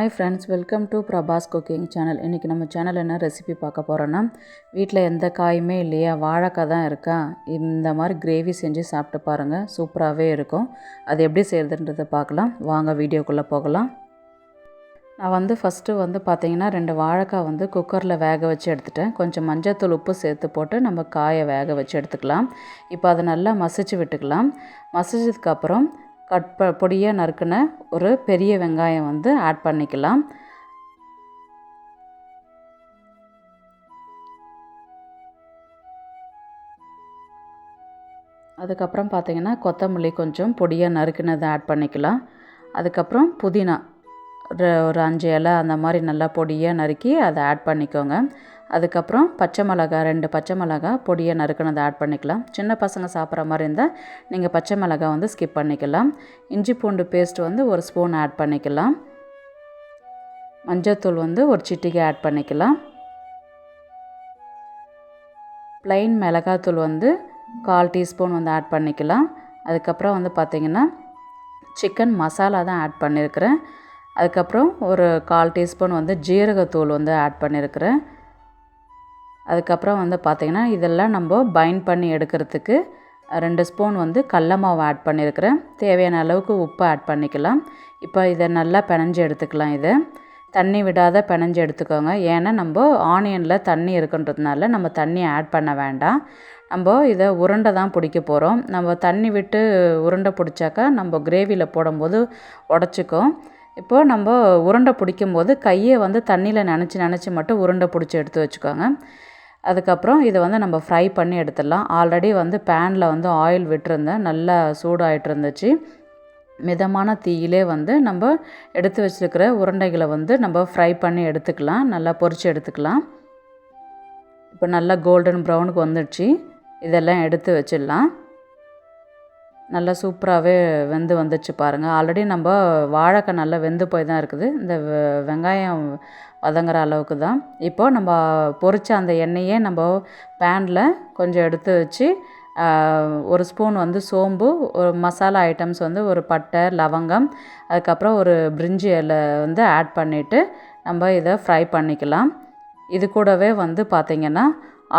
Hi friends welcome to Prabhas cooking channel இன்றைக்கி நம்ம channel என்ன ரெசிபி பார்க்க போகிறோன்னா வீட்டில் எந்த காயுமே இல்லையா வாழைக்காய் தான் இருக்கா இந்த மாதிரி கிரேவி செஞ்சு சாப்பிட்டு பாருங்கள் சூப்பராகவே இருக்கும். அது எப்படி செய்கிறதுன்றதை பார்க்கலாம். வாங்க வீடியோக்குள்ளே போகலாம். நான் வந்து ஃபஸ்ட்டு வந்து பார்த்தீங்கன்னா ரெண்டு வாழைக்காய் வந்து குக்கரில் வேக வச்சு எடுத்துட்டேன். கொஞ்சம் மஞ்சத்தூள் உப்பு சேர்த்து போட்டு நம்ம காயை வேக வச்சு எடுத்துக்கலாம். இப்போ அதை நல்லா மசிச்சு விட்டுக்கலாம். மசிச்சதுக்கப்புறம் கட் ப பொடியாக நறுக்கின ஒரு பெரிய வெங்காயம் வந்து ஆட் பண்ணிக்கலாம். அதுக்கப்புறம் பார்த்தீங்கன்னா கொத்தமல்லி கொஞ்சம் பொடியாக நறுக்கினதை ஆட் பண்ணிக்கலாம். அதுக்கப்புறம் புதினா ஒரு ஒரு அஞ்சு இலை அந்த மாதிரி நல்லா பொடியாக நறுக்கி அதை ஆட் பண்ணிக்கோங்க. அதுக்கப்புறம் பச்சை மிளகா ரெண்டு பச்சை மிளகா பொடியை நறுக்கினதை ஆட் பண்ணிக்கலாம். சின்ன பசங்க சாப்பிட்ற மாதிரி இருந்தால் நீங்கள் பச்சை மிளகா வந்து ஸ்கிப் பண்ணிக்கலாம். இஞ்சி பூண்டு பேஸ்ட் வந்து ஒரு ஸ்பூன் ஆட் பண்ணிக்கலாம். மஞ்சத்தூள் வந்து ஒரு சிட்டிகை ஆட் பண்ணிக்கலாம். ப்ளைன் மிளகாத்தூள் வந்து கால் டீஸ்பூன் வந்து ஆட் பண்ணிக்கலாம். அதுக்கப்புறம் வந்து பார்த்திங்கன்னா சிக்கன் மசாலா தான் ஆட் பண்ணியிருக்கிறேன் அதுக்கப்புறம் ஒரு கால் டீஸ்பூன் வந்து ஜீரகத்தூள் வந்து ஆட் பண்ணியிருக்கிறேன் அதுக்கப்புறம் வந்து பார்த்திங்கன்னா இதெல்லாம் நம்ம பைண்ட் பண்ணி எடுக்கிறதுக்கு ரெண்டு ஸ்பூன் வந்து கடல மாவு ஆட் பண்ணியிருக்கிறேன். தேவையான அளவுக்கு உப்பு ஆட் பண்ணிக்கலாம். இப்போ இதை நல்லா பினஞ்சு எடுத்துக்கலாம் இதை. தண்ணி விடாத பினஞ்சு எடுத்துக்கோங்க. ஏன்னா நம்ம ஆனியனில் தண்ணி இருக்குன்றதுனால நம்ம தண்ணி ஆட் பண்ண வேண்டாம். நம்ம இதை உருண்டை தான் பிடிக்க போகிறோம் நம்ம தண்ணி விட்டு உருண்டை பிடிச்சாக்கா நம்ம கிரேவியில் போடும்போது உடச்சிக்கும். இப்போது நம்ம உருண்டை பிடிக்கும்போது கையை வந்து தண்ணியில் நினச்சி நினச்சி மட்டும் உருண்டை பிடிச்சி எடுத்து வச்சுக்கோங்க. அதுக்கப்புறம் இதை வந்து நம்ம ஃப்ரை பண்ணி எடுத்துடலாம். ஆல்ரெடி வந்து பேனில் வந்து ஆயில் விட்டுருந்தேன். நல்லா சூடாகிட்டு இருந்துச்சு மிதமான தீயிலே வந்து நம்ம எடுத்து வச்சுருக்கிற உருண்டைகளை வந்து நம்ம ஃப்ரை பண்ணி எடுத்துக்கலாம். நல்லா பொரித்து எடுத்துக்கலாம். இப்போ நல்லா கோல்டன் ப்ரௌனுக்கு வந்துடுச்சு. இதெல்லாம் எடுத்து வச்சிடலாம். நல்லா சூப்பராகவே வெந்து வந்துச்சு பாருங்கள் ஆல்ரெடி நம்ம வாழைக்காய் நல்லா வெந்து போய் தான் இருக்குது. இந்த வெங்காயம் வதங்குற அளவுக்கு தான். இப்போது நம்ம பொறிச்ச அந்த எண்ணெயே நம்ம பேனில் கொஞ்சம் எடுத்து வச்சு ஒரு ஸ்பூன் வந்து சோம்பு ஒரு மசாலா ஐட்டம்ஸ் வந்து ஒரு பட்டை லவங்கம் அதுக்கப்புறம் ஒரு பிரிஞ்சி இலை வந்து ஆட் பண்ணிவிட்டு நம்ம இதை ஃப்ரை பண்ணிக்கலாம். இது கூடவே வந்து பார்த்திங்கன்னா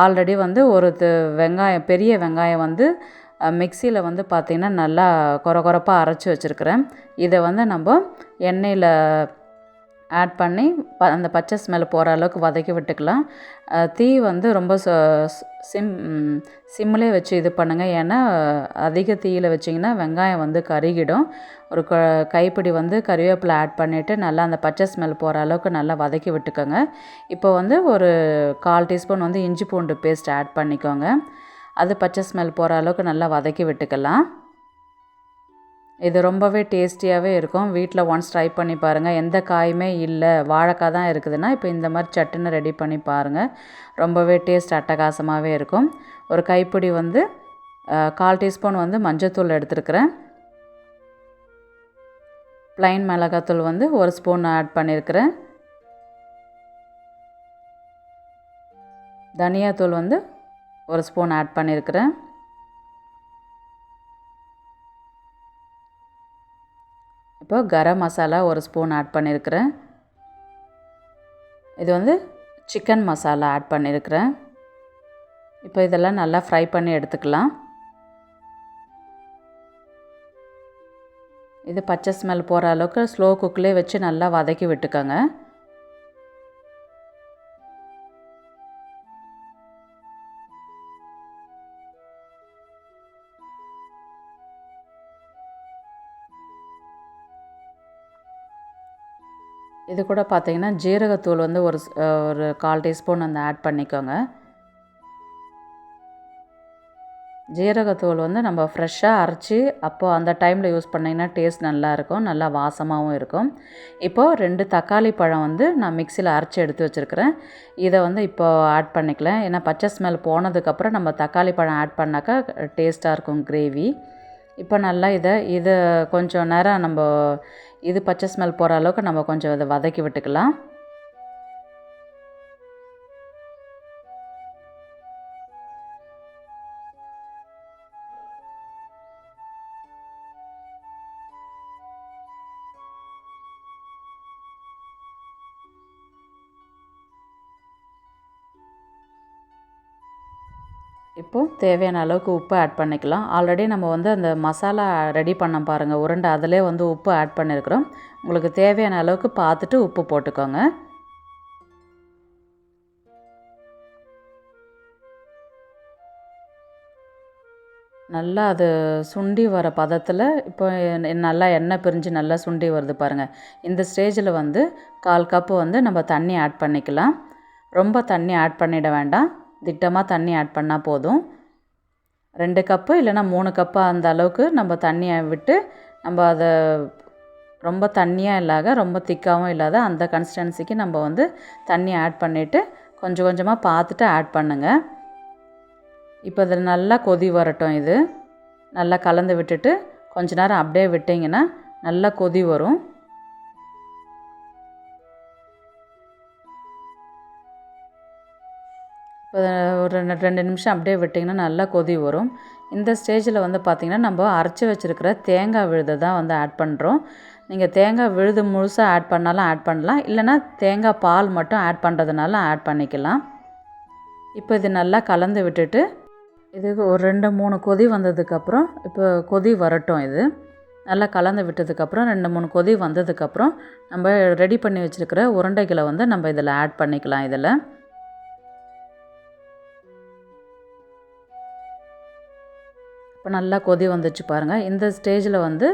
ஆல்ரெடி வந்து ஒரு வெங்காயம் பெரிய வெங்காயம் வந்து மிக்சியில் வந்து பார்த்திங்கன்னா நல்லா கொர கொரப்பாக அரைச்சி வச்சுருக்கிறேன். இதை வந்து நம்ம எண்ணெயில் ஆட் பண்ணி ப அந்த பச்சை ஸ்மெல் போகிற அளவுக்கு வதக்கி விட்டுக்கலாம். தீ வந்து ரொம்ப சிம் சிம்மிலே வச்சு இது பண்ணுங்கள் ஏன்னா அதிக தீயில் வச்சிங்கன்னா வெங்காயம் வந்து கருகிடும். ஒரு க கைப்பிடி வந்து கறிவேப்பிலை ஆட் பண்ணிவிட்டு நல்லா அந்த பச்சை ஸ்மெல் போகிற அளவுக்கு நல்லா வதக்கி விட்டுக்கோங்க. இப்போ வந்து ஒரு கால் டீஸ்பூன் வந்து இஞ்சி பூண்டு பேஸ்ட் ஆட் பண்ணிக்கோங்க. அது பச்சை ஸ்மெல் போகிற அளவுக்கு நல்லா வதக்கி விட்டுக்கலாம். இது ரொம்பவே டேஸ்டியாகவே இருக்கும். வீட்டில் ஒன்ஸ் ட்ரை பண்ணி பாருங்கள் எந்த காயுமே இல்லை. வாழைக்காய் தான் இருக்குதுன்னா இப்போ இந்த மாதிரி சட்டுன்னு ரெடி பண்ணி பாருங்கள் ரொம்பவே டேஸ்ட் அட்டகாசமாகவே இருக்கும். ஒரு கைப்பிடி வந்து கால் டீஸ்பூன் வந்து மஞ்சத்தூள் எடுத்துருக்குறேன். ப்ளைன் மிளகாத்தூள் வந்து ஒரு ஸ்பூன் ஆட் பண்ணியிருக்கிறேன் தனியாத்தூள் வந்து ஒரு ஸ்பூன் ஆட் பண்ணியிருக்கிறேன். இப்போ கரம் மசாலா ஒரு ஸ்பூன் ஆட் பண்ணியிருக்கிறேன். இது வந்து சிக்கன் மசாலா ஆட் பண்ணியிருக்கிறேன். இப்போ இதெல்லாம் நல்லா ஃப்ரை பண்ணி எடுத்துக்கலாம். இது பச்சை ஸ்மெல் போகிற அளவுக்கு ஸ்லோ குக்கிலே வச்சு நல்லா வதக்கி விட்டுக்கோங்க. இது கூட பார்த்தீங்கன்னா ஜீரகத்தூள் வந்து ஒரு ஒரு கால் டீஸ்பூன் வந்து ஆட் பண்ணிக்கோங்க. ஜீரகத்தூள் வந்து நம்ம ஃப்ரெஷ்ஷாக அரைச்சி அப்போது அந்த டைமில் யூஸ் பண்ணிங்கன்னா டேஸ்ட் நல்லாயிருக்கும் நல்லா வாசமாகவும் இருக்கும். இப்போது ரெண்டு தக்காளி பழம் வந்து நான் மிக்சியில் அரைச்சி எடுத்து வச்சுருக்கிறேன். இதை வந்து இப்போது ஆட் பண்ணிக்கலாம். ஏன்னா பச்சை ஸ்மெல் போனதுக்கப்புறம் நம்ம தக்காளி பழம் ஆட் பண்ணாக்கா டேஸ்ட்டாக இருக்கும் கிரேவி. இப்போ நல்லா இதை இதை கொஞ்சம் நேரம் நம்ம இது பச்சை ஸ்மெல் போகிற அளவுக்கு நம்ம கொஞ்சம் இதை வதக்கி விட்டுக்கலாம். இப்போது தேவையான அளவுக்கு உப்பு ஆட் பண்ணிக்கலாம். ஆல்ரெடி நம்ம வந்து அந்த மசாலா ரெடி பண்ண பாருங்கள் உருண்டை அதிலே வந்து உப்பு ஆட் பண்ணியிருக்கிறோம் உங்களுக்கு தேவையான அளவுக்கு பார்த்துட்டு உப்பு போட்டுக்கோங்க. நல்லா அது சுண்டி வர பதத்தில் இப்போ எ- நல்லா எண்ணெய் பிரிஞ்சு நல்லா சுண்டி வருது பாருங்கள் இந்த ஸ்டேஜில் வந்து கால் கப்பு வந்து நம்ம தண்ணி ஆட் பண்ணிக்கலாம். ரொம்ப தண்ணி ஆட் பண்ணிட வேண்டாம். திட்டமாக தண்ணி ஆட் பண்ணால் போதும். ரெண்டு கப்பு இல்லைன்னா மூணு கப்பு அந்த அளவுக்கு நம்ம தண்ணியை விட்டு நம்ம அதை ரொம்ப தண்ணியாக இல்லாத ரொம்ப திக்காகவும் இல்லாத அந்த கன்சிஸ்டன்சிக்கு நம்ம வந்து தண்ணி ஆட் பண்ணிவிட்டு கொஞ்சம் கொஞ்சமாக பார்த்துட்டு ஆட் பண்ணுங்கள் இப்போ இதில் நல்லா கொதி வரட்டும் இது. நல்லா கலந்து விட்டுட்டு கொஞ்ச நேரம் அப்படியே விட்டிங்கன்னா நல்லா கொதி வரும். ஒரு ரெண்டு ரெண்டு நிமிஷம் அப்படியே விட்டிங்கன்னா நல்லா கொதி வரும். இந்த ஸ்டேஜில் வந்து பார்த்திங்கன்னா நம்ம அரைச்சி வச்சுருக்கிற தேங்காய் விழுதை தான் வந்து ஆட் பண்ணுறோம் நீங்கள் தேங்காய் விழுது முழுசாக ஆட் பண்ணாலும் ஆட் பண்ணலாம். இல்லைன்னா தேங்காய் பால் மட்டும் ஆட் பண்ணுறதுனால ஆட் பண்ணிக்கலாம். இப்போ இது நல்லா கலந்து விட்டுட்டு இதுக்கு ஒரு ரெண்டு மூணு கொதி வந்ததுக்கப்புறம் இப்போ கொதி வரட்டும் இது. நல்லா கலந்து விட்டதுக்கப்புறம் ரெண்டு மூணு கொதி வந்ததுக்கப்புறம் நம்ம ரெடி பண்ணி வச்சுருக்கிற உருண்டைகளை வந்து நம்ம இதில் ஆட் பண்ணிக்கலாம் இதில். இப்போ நல்லா கொதி வந்துச்சு பாருங்கள் இந்த ஸ்டேஜில் வந்து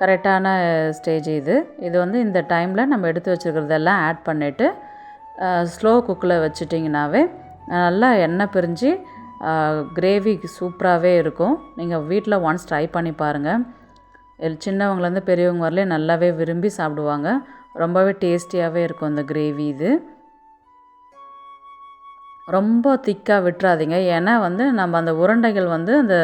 கரெக்டான ஸ்டேஜ் இது. இது வந்து இந்த டைமில் நம்ம எடுத்து வச்சுருக்கிறதெல்லாம் ஆட் பண்ணிவிட்டு ஸ்லோ குக்கில் வச்சுட்டிங்கனாவே நல்லா எண்ணெய் பிரிஞ்சு கிரேவி சூப்பராகவே இருக்கும். நீங்கள் வீட்டில் ஒன்ஸ் ட்ரை பண்ணி பாருங்கள் எல் சின்னவங்கலேருந்து பெரியவங்க வரலையும் நல்லாவே விரும்பி சாப்பிடுவாங்க. ரொம்பவே டேஸ்டியாகவே இருக்கும் இந்த கிரேவி இது. ரொம்ப திக்காக விட்டுறாதீங்க. ஏன்னா வந்து நம்ம அந்த உருண்டைகள் வந்து அந்த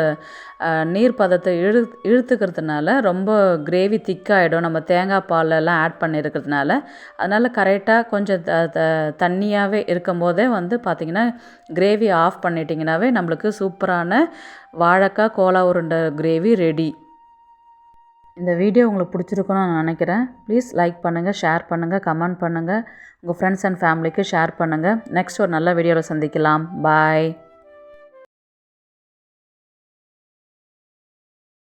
நீர் பதத்தை இழு இழுத்துக்கிறதுனால ரொம்ப கிரேவி திக்காகிடும் நம்ம தேங்காய் பாலெல்லாம் ஆட் பண்ணியிருக்கிறதுனால அதனால் கரெக்டாக கொஞ்சம் த த தண்ணியாகவே இருக்கும்போதே வந்து பார்த்திங்கன்னா கிரேவி ஆஃப் பண்ணிட்டிங்கனாவே நம்மளுக்கு சூப்பரான வாழைக்காய் கோலா உருண்டை கிரேவி ரெடி இந்த வீடியோ உங்களுக்கு பிடிச்சிருக்குன்னு நான் நினைக்கிறேன். ப்ளீஸ் லைக் பண்ணுங்கள் ஷேர் பண்ணுங்கள் கமெண்ட் பண்ணுங்கள் உங்கள் ஃப்ரெண்ட்ஸ் அண்ட் ஃபேமிலிக்கு ஷேர் பண்ணுங்கள் நெக்ஸ்ட் ஒரு நல்ல வீடியோவில் சந்திக்கலாம். பாய்